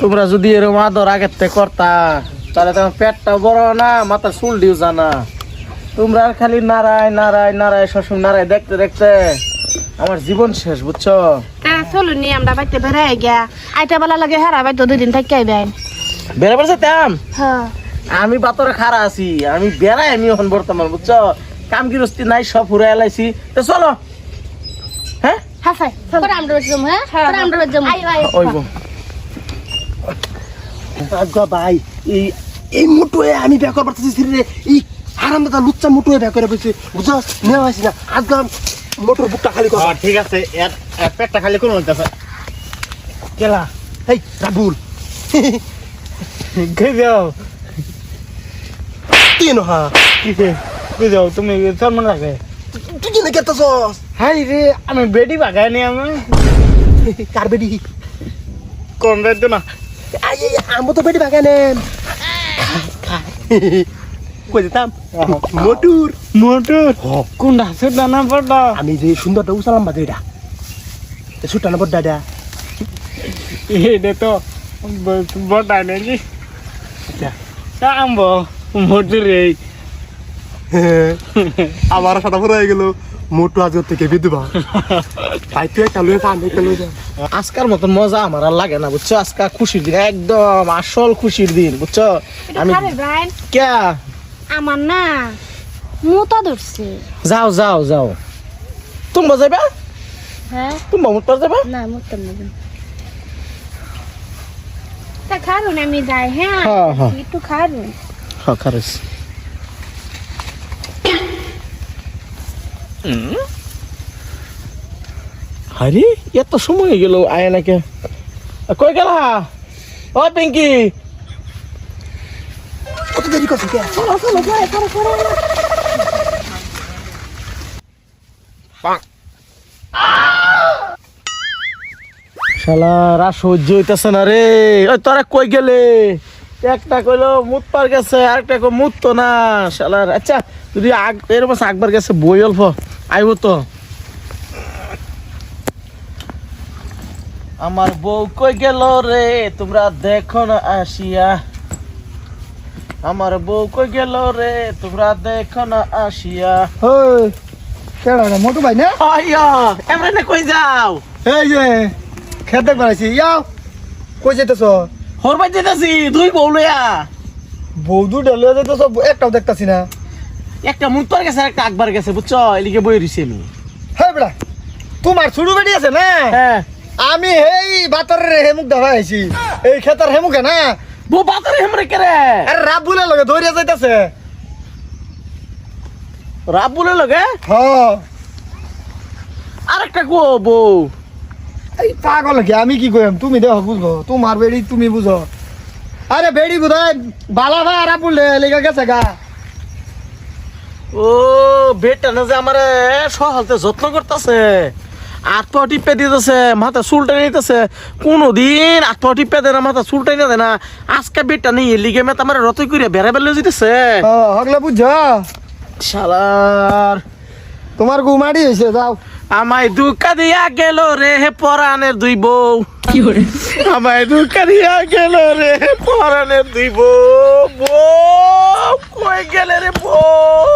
তোমরা যদি এরকম আদর আগের থেকে করতা তাহলে তোমার পেটটা বড় না মাথার চুল দিও জানা। তোমরা আর খালি নারায় নাড়ায় নারায় সবসময় নারায় দেখতে দেখতে আমার জীবন শেষ বুঝছ? চলো নি আমরা বাইতে বেড়াই গিয়া। আইটা বেলা লাগে হারা বাইতো দুই দিন থাকি আইবেন। বেড়ে বেড়ে যেতাম? হ্যাঁ। আমি বাতরে খারা আছি আমি বেড়াই আমি এখন বর্তমান বুঝছ? কাম গৃহস্থী নাই সব ফুরে এলাইছি। তো চলো। হ্যাঁ? হাসাই পরে আমরা যাব হ্যাঁ? আমরা যাব। ওইব। আজ্ঞা ভাই এই এই মুটুয়ে আমি বের করবার রে এই দাদা লুচ্চা মুটুয়ে বের করে বসে বুঝছ? নেওয়া হয়েছি না। আজ্ঞা মোটর বুকটা খালি কর। ঠিক আছে। এর পেটটা খালি কোন হইতাছে? কেলা এই রাবুল। কে যাও তুই নহা কিসে কে যাও তুমি তুই কিনে কেতেছস হাই রে আমি বেডি বাগাই নি আমি। কার বেডি? কোন রাজ্য না। আমো তো বেডি বাগানেন কই যেতাম? মোটুর। মোটর। কোন হাসে দানা পড়া আমি যে সুন্দরটা উসালাম বাদে এটা। সুটানা বড় দাদা এটা। তো বড় নাকি? কামবো মোটর রে আমার সাদা পুরো হয়ে গেল। মোটু আজকের থেকে বিধবা। তাই তুই একটা লুয়ে কান একটা লুয়ে আজকার মতন মজা আমার আর লাগে না বুঝছ? আজকা খুশির দিন একদম আসল খুশির দিন বুঝছ? আমি ক্যা আমার না মুতা ধরছে। যাও যাও যাও। তুমি যাবে হ্যাঁ। তুমি মুত যাবে না মুততাম না। তা খারুন আমি যাই হ্যাঁ? হ্যাঁ, হ্যাঁ। একটু খারুন। হ্যাঁ খারেস আরে এত সময় গেল আয় নাকি। কই গেলা? ও পিঙ্কি। কত দেরি করছিস কে? শালারা সহ্য হইতেছে না রে। ওই তোরা কই গেলে? একটা কইলো মুত পার গেছে আরেকটা কই মুত তো না শালার আচ্ছা যদি আগ এর পাশে আকবার গেছে বই অল্প। আইব তো। আমার বউ কই গেল রে? তোমরা দেখো না আসিয়া। আমার বউ কই গেল রে? তোমরা দেখো না আসিয়া। ওই কেডা রে? মোটু ভাই না? আইয়া এমরে না কই যাও? এই যে খেত ইয়াও কই দুই বউ লইয়া। যেতেছ একটাও দেখতাছি না। একটা মুন্তর গেছে একটা আকবার গেছে বুঝছ? এলিকে বই রইছি আমি হ্যাঁ বেড়া তোমার শুরু বেড়ি আছে না? হ্যাঁ। আমি এই বাতরের হেমুক দেখা আইছি এই খেতার হেমুকে না? বউ বাতারে হেমরে কেরে আরে রাব বুলে লগে ধরিয়া যাইতাছে। রাব বলে লগে? হ্যাঁ। আর একটা গো বউ। এই পাগল কি আমি কি কইম? তুমি দেখো বুঝব তোমার বেড়ি তুমি বুঝো। আরে বেড়ি বুঝাই বালা ভাই আর বললে লেগে গেছে গা। ও বেটা না যে আমারে সহালতে যত্ন করতেছে। আট পা টিপে দিতেছে মাথা চুলটা নিতেছে। কোনোদিন আট পা টিপে দেয় না মাথা চুলটাই না দেয় না। আজকে বেটা নেই লিগে মেত আমার রতই করে বেড়া বেলে যেতেছে হগলে বুঝছ শালার। তোমার গুমাড়ি হয়েছে যাও। আমায় দুকা দিয়া গেল রে পরাণের দুই বউ। আমায় দুকা দিয়া গেল রে পরাণের দুই বউ। বউ। গেলে রে বউ।